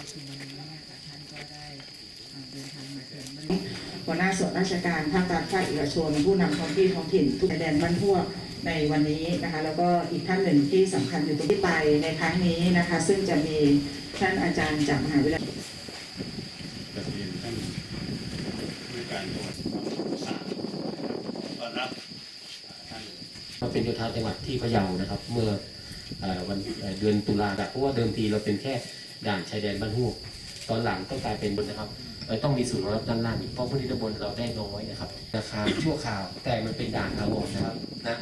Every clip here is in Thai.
ประชุมวันนี้นี่ยค่ะท่านก็ได้เอ่อเดินทางมาถึงบริเวณหัวหน้าส่วนราชการภาครัฐภาคเอกชน ผู้นำท้องที่ท้องถิ่นทุกแดนบ้านพวกในวันนี้นะคะแล้วก็อีกท่านหนึ่งที่สำคัญอยู่ตรงที่ไปในครั้งนี้นะคะ ซึ่งจะมีท่านอาจารย์จากมหาวิทยาลัยกระเรียนท่านผู้การจังหวัดสามต้อนรับท่านเราเป็นโยธาจังหวัดที่พะเยานะครับ เมื่ออวันเดือนตุลาครับเพราะว่าเดิมทีเราเป็นแค่ ด่านชายแดนบ้านฮวกตอนหลังก็กลายเป็นบนนะครับเอ่อต้องมีศูนย์รองรับด้านล่างอีกเพราะพื้นที่ด้านบนเราได้น้อยนะครับอาคารชั่วคราวแต่มันเป็นด่านถาวรนะครับนะ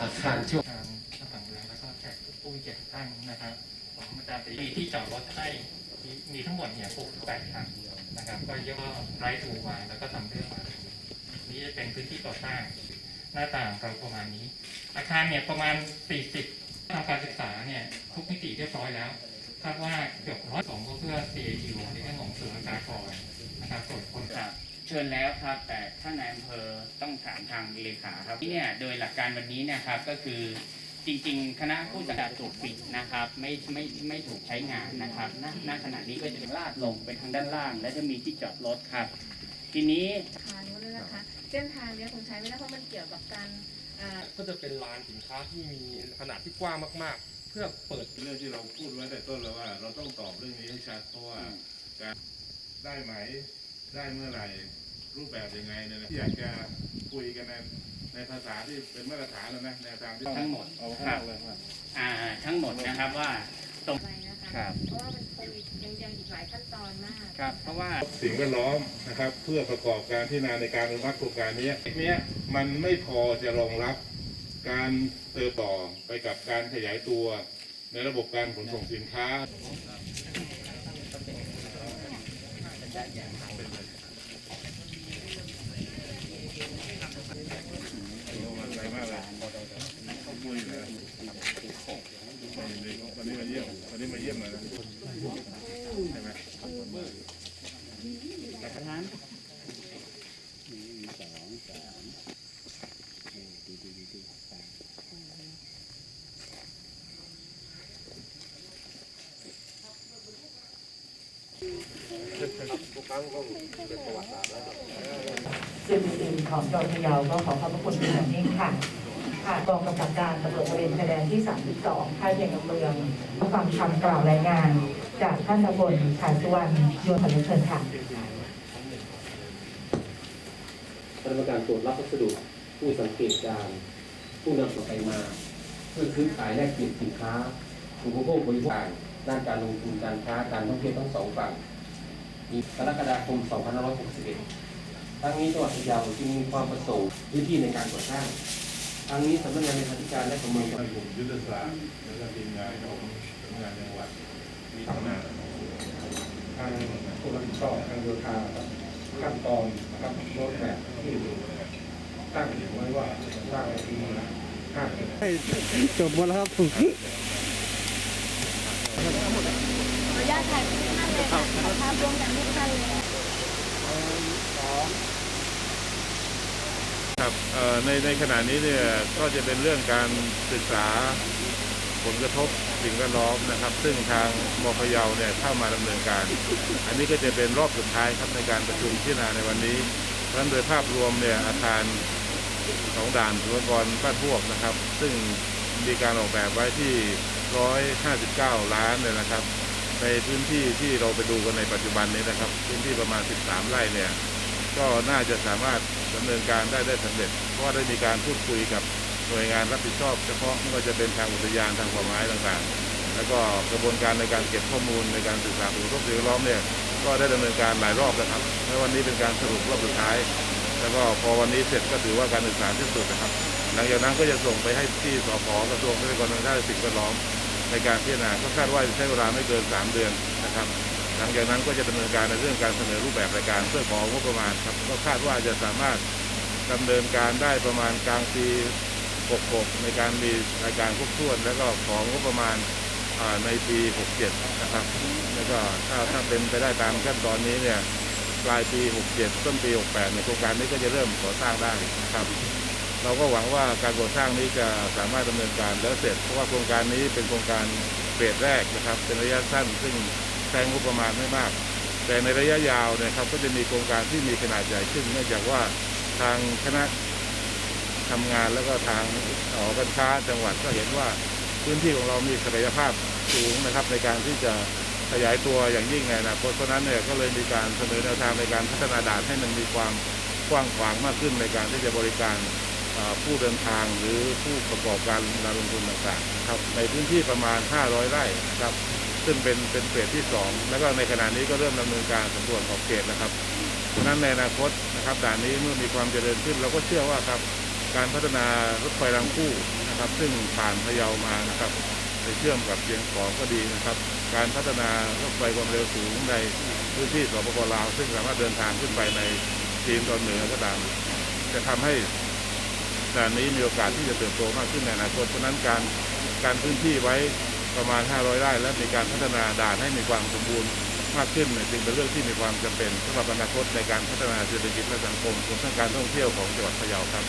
อาคารชั่วทางทหารเรือแล้วก็แขกผู้มีเกียรติทุกท่านะครับผมอาจารย์ปรีมีที่จอดรถให้มีทั้งหมดเนี่ย68คันนะครับก็เรียกว่าไร้ทูมาแล้วก็ทำเรื่องมานี่จะเป็นพื้นที่ก่อสร้างหน้าต่างเราประมาณนี้ อาคารเนี่ยประมาณ 40ทางการศึกษาเนี่ยทุกมิติเรียบร้อยแล้ว คาดว่าเกือบร้อยสองก็เพื่อ CAU ในเรื่องของศูนย์ราชากรนะครับส่วนคนครับเชิญแล้วครับ แต่ท่านนายอำเภอต้องถามทางเลขาครับที่เนี่ยโดยหลักการวันนี้เนะครับก็คือจริงๆ คณะผู้จัดการถูกปิดนะครับ ไม่ไม่ไม่ถูกใช้งานนะครับณณขณะนี้ก็จะเป็นลาดลงไปทางด้านล่าง และจะมีที่จอดรถครับ ทีนี้ทางนู้นด้วยนะคะเส้นทางเนี้ยคงใช้ไม่ได้เพราะมันเกี่ยวกับการอ่าก็จะเป็นลานสินค้าที่มีขนาดที่กว้างมากๆเพื่อเปิดเรื่องที่เราพูดไว้แต่ต้นแล้วว่า เราต้องตอบเรื่องนี้ให้ชัดเพราะว่าการได้ไหมได้เมื่อไหร่รูปแบบยังไงเนี่ยนะที่อยากจะคุยกันในในภาษาที่เป็นมาตรฐานแล้วนะแนวทางที่ทั้งหมดเอาคห้ารับเลยว่าอ่าทั้งหมดนะครับว่าอะไรนะคะครับเพราะว่ามันคงอีกยังยังอีกหลายขั้นตอนมากครับ เพราะว่าสิ่งแวดล้อมนะครับ เพื่อประกอบการพิจารณาในการอนุมัติโครงการนี้เนี้ยมันไม่พอจะรองรับ การเติบโตไปกับการขยายตัวในระบบการขนส่งสินค้าไปมากเลยขอบคุณเลยวันนี้มาเยี่ยมวันนี้มาเยี่ยมหน่อยนะใช่ไหม ส่วนอื่นของจังหวัดพะเยาก็ขอขอบพระคุณเป็นอย่างยิ่งค่ะค่ะกองกำกับการตำรวจตระเวนชายแดนที่ 32ค่ายเพียงกับเมืองรับฟังคำกล่าวรายงาน จากท่านตำรวจขาสุวรรณโยนสันเชิญค่ะ คณะกรรมการตรวจรับพัสดุผู้สังเกตการณ์ผู้นำส่งไปมา เพื่อซื้อขายแลกเปลี่ยนสินค้าอุปโภคบริโภค ด้านการลงทุนการค้าการท่องเที่ยวทั้งสองฝั่งมีกรกฎาคม 2561ทั้งนี้จังหวัดพะเยาจึงมีความประสงค์พื้นที่ในการก่อสร้างทั้งนี้สำนักงานเลขาธิการและประเมินทางกลุ่มยุทธศาสตร์แล้วก็ทีมงานของสำนักงานจังหวัดมีขนาดทางผู้รับผิดชอบทางโยธาครับขั้นตอนนะครับรถแบบที่ตั้งไว้ว่าสร้างในปีละห้าสิบ ขออนุญาตถ่ายทุกท่านเลยค่ะขอภาพร่วมกันทุกท่านเลย ครับเอ่อในในขณะนี้เนี่ยก็จะเป็นเรื่องการศึกษาผลกระทบสิ่งแวดล้อมนะครับ ซึ่งทางมพะเยาเนี่ยเข้ามาดำเนินการ อันนี้ก็จะเป็นรอบสุดท้ายครับในการประชุมพิจารณาในวันนี้เพราะฉะนั้นโดยภาพรวมเนี่ยอาคารของด่านสุรกรบ้านพวกนะครับ ซึ่งมีการออกแบบไว้ที่ 159 ล้านเลยนะครับ ในพื้นที่ที่เราไปดูกันในปัจจุบันนี้นะครับ พื้นที่ประมาณ 13 ไร่เนี่ย ก็น่าจะสามารถดำเนินการได้ได้สำเร็จ เพราะได้มีการพูดคุยกับหน่วยงานรับผิดชอบเฉพาะไม่ว่าจะเป็นทางอุทยานทางป่าไม้ต่างๆ แล้วก็กระบวนการในการเก็บข้อมูลในการศึกษาผลกระทบสิ่งแวดล้อมเนี่ยก็ได้ดำเนินการหลายรอบแล้วครับและวันนี้เป็นการสรุปรอบสุดท้าย แล้วก็พอวันนี้เสร็จก็ถือว่าการศึกษาที่สุดนะครับ ลังจากนั้นก็จะส่งไปให้ที่สพกระทรวงทรัพยากรธรรมชาติและสิ่งแวดล้อมในการพิจารณาก็คาดว่าจะใช้เวลาไม่เกิน 3 เดือนนะครับ หลังจากนั้นก็จะดำเนินการในเรื่องการเสนอรูปแบบรายการเพื่อของงบประมาณครับก็คาดว่าจะสามารถดำเนินการได้ประมาณกลางปี 66 ในการมีรายการครบถ้วน แล้วก็ของงบประมาณในปี 67 นะครับ แล้วก็ถ้าถ้าเป็นไปได้ตามขั้นตอนนี้เนี่ยปลายปี 67 ต้นปี 68 ในโครงการนี้ก็จะเริ่มก่อสร้างได้ครับ เราก็หวังว่าการก่อสร้างนี้จะสามารถดำเนินการแล้วเสร็จ เพราะว่าโครงการนี้เป็นโครงการเฟสแรกนะครับ เป็นระยะสั้นซึ่งใช้งบประมาณไม่มาก แต่ในระยะยาวเนี่ยครับก็จะมีโครงการที่มีขนาดใหญ่ขึ้นเนื่องจากว่าทางคณะทำงานแล้วก็ทางหอการค้าจังหวัดก็เห็นว่าพื้นที่ของเรามีศักยภาพสูงนะครับ ในการที่จะขยายตัวอย่างยิ่งในอนาคตเพราะฉะนั้นเนี่ยก็เลยมีการเสนอแนวทางในการพัฒนาด่านให้มันมีความกว้างขวางมากขึ้นในการที่จะบริการ ผู้เดินทางหรือผู้ประกอบการการลงทุนต่างๆนะครับในพื้นที่ประมาณ 500 ไร่นะครับ ซึ่งเป็นเป็นเฟสที่สองแล้วก็ในขณะนี้ก็เริ่มดำเนินการสำรวจขอบเขตนะครับฉะนั้นในอนาคตนะครับด่านนี้เมื่อมีความเจริญขึ้นเราก็เชื่อว่าครับการพัฒนารถไฟรางคู่นะครับ ซึ่งผ่านพะเยามานะครับไปเชื่อมกับเชียงของก็ดีนะครับ การพัฒนารถไฟความเร็วสูงในพื้นที่สปปลาว ซึ่งสามารถเดินทางขึ้นไปในจีนตอนเหนือก็ตามจะทำให้ ด่านนี้มีโอกาสที่จะเติบโตมากขึ้นในอนาคตเพราะฉะนั้นการการพื้นที่ไว้ประมาณ 500 ไร่และมีการพัฒนาด่านให้มีความสมบูรณ์มากขึ้นจึงเป็นเรื่องที่มีความจำเป็นสำหรับอนาคตในการพัฒนาเศรษฐกิจและสังคมรวมทั้งการท่องเที่ยวของจังหวัดพะเยาครับ